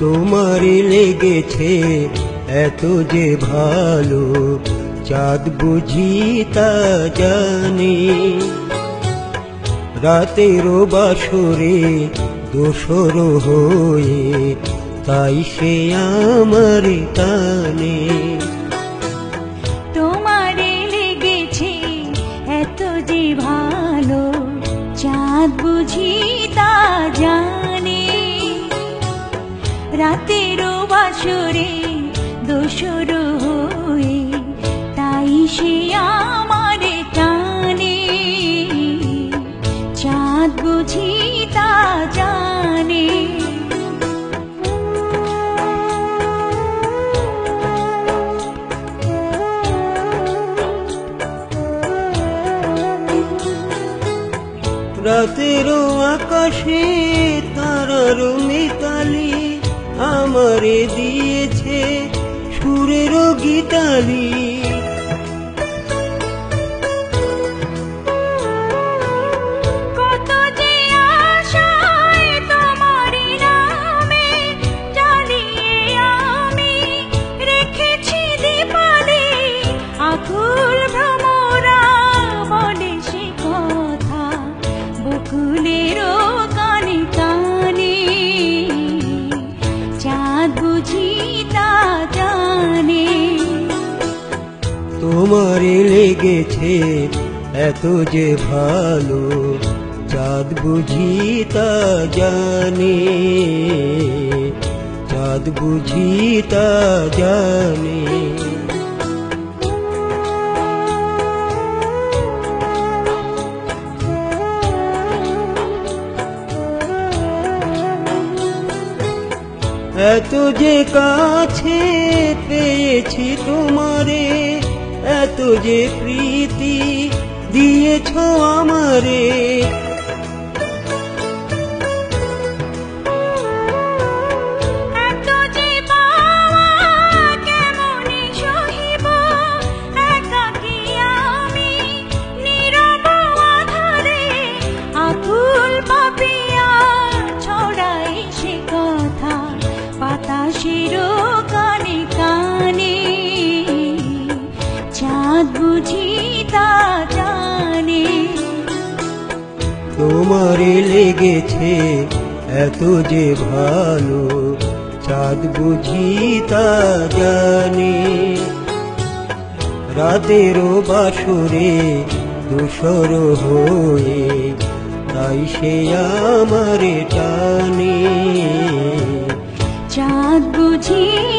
তোমারই লেগেছে এত যে ভালো, চাঁদ বুঝি তা জানে। রাতেরও বাসরে দোসর হয়ে, তাই সে আমার টানে। চাঁদ বুঝি তা জানে। রাতেরও বাসরে দোষর হয়ে তাই সে আমার টানে। চাঁদ বুঝি তা জানে। রাতেরও আকাশে তারার মিতালি আমারে দিয়েছে সুরেরও গীতালি। তোমারে লেগেছে এত যে ভালো, চাঁদ বুঝি তা জানে, চাঁদ বুঝি তা জানে। এত যে কাছে পেয়েছি তোমারে এত যে প্রীতি দিয়েছ আমারে তোমারে লেগেছে এত যে ভালো, চাঁদ বুঝি তা জানে। রাতেরও বাসরে দোসর হয়ে তাই সে আমার টানে। চাঁদ বুঝি